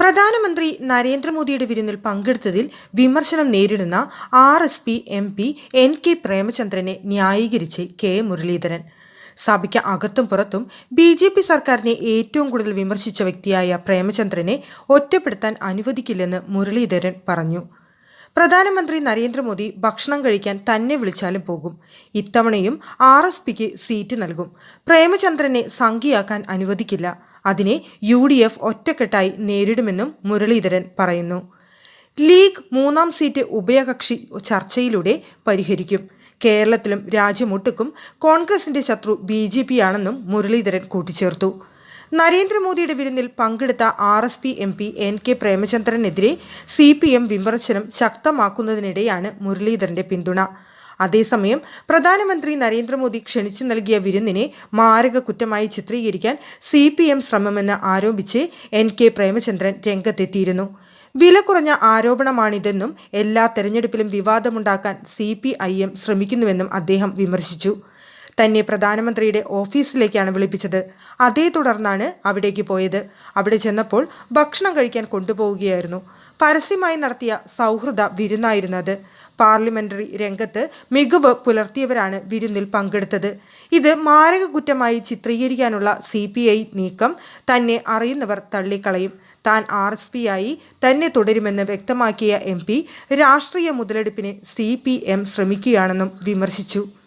പ്രധാനമന്ത്രി നരേന്ദ്രമോദിയുടെ വിരുന്നിൽ പങ്കെടുത്തതിൽ വിമർശനം നേരിടുന്ന R S P M P N K പ്രേമചന്ദ്രനെ ന്യായീകരിച്ച് കെ മുരളീധരൻ. സഭയ്ക്ക് അകത്തും പുറത്തും ബി ജെ പി സർക്കാരിനെ ഏറ്റവും കൂടുതൽ വിമർശിച്ച വ്യക്തിയായ പ്രേമചന്ദ്രനെ ഒറ്റപ്പെടുത്താൻ അനുവദിക്കില്ലെന്ന് മുരളീധരൻ പറഞ്ഞു. പ്രധാനമന്ത്രി നരേന്ദ്രമോദി ഭക്ഷണം കഴിക്കാൻ തന്നെ വിളിച്ചാലും പോകും. ഇത്തവണയും ആർ എസ് പിക്ക് സീറ്റ് നൽകും. പ്രേമചന്ദ്രനെ സംഖ്യയാക്കാൻ അനുവദിക്കില്ല. അതിനെ യു ഡി എഫ് ഒറ്റക്കെട്ടായി നേരിടുമെന്നും മുരളീധരൻ പറയുന്നു. ലീഗ് മൂന്നാം സീറ്റ് ഉഭയകക്ഷി ചർച്ചയിലൂടെ പരിഹരിക്കും. കേരളത്തിലും രാജ്യമൊട്ടുക്കും കോൺഗ്രസിന്റെ ശത്രു ബി ജെ പി ആണെന്നും മുരളീധരൻ കൂട്ടിച്ചേർത്തു. നരേന്ദ്രമോദിയുടെ വിരുന്നിൽ പങ്കെടുത്ത R S P M P N K പ്രേമചന്ദ്രനെതിരെ C P M വിമർശനം ശക്തമാക്കുന്നതിനിടെയാണ് മുരളീധരന്റെ പിന്തുണ. അതേസമയം പ്രധാനമന്ത്രി നരേന്ദ്രമോദി ക്ഷണിച്ചു നൽകിയ വിരുന്നിനെ മാരക കുറ്റമായി ചിത്രീകരിക്കാൻ സി പി എം ശ്രമമെന്ന് ആരോപിച്ച് എൻ കെ പ്രേമചന്ദ്രൻ രംഗത്തെത്തിയിരുന്നു. വില കുറഞ്ഞ ആരോപണമാണിതെന്നും എല്ലാ തെരഞ്ഞെടുപ്പിലും വിവാദമുണ്ടാക്കാൻ സി പി ഐ എം ശ്രമിക്കുന്നുവെന്നും അദ്ദേഹം വിമർശിച്ചു. തന്നെ പ്രധാനമന്ത്രിയുടെ ഓഫീസിലേക്കാണ് വിളിപ്പിച്ചത്. അതേ തുടർന്നാണ് അവിടേക്ക് പോയത്. അവിടെ ചെന്നപ്പോൾ ഭക്ഷണം കഴിക്കാൻ കൊണ്ടുപോവുകയായിരുന്നു. പരസ്യമായി നടത്തിയ സൗഹൃദ വിരുന്നായിരുന്നത് പാർലമെന്ററി രംഗത്ത് മികവ് പുലർത്തിയവരാണ് വിരുന്നിൽ പങ്കെടുത്തത്. ഇത് മാരക കുറ്റമായി ചിത്രീകരിക്കാനുള്ള സി പി ഐ നീക്കം തന്നെ അറിയുന്നവർ തള്ളിക്കളയും. താൻ ആർ എസ് പി ആയി തന്നെ തുടരുമെന്ന് വ്യക്തമാക്കിയ എം പി രാഷ്ട്രീയ മുതലെടുപ്പിന് സി പി എം ശ്രമിക്കുകയാണെന്നും വിമർശിച്ചു.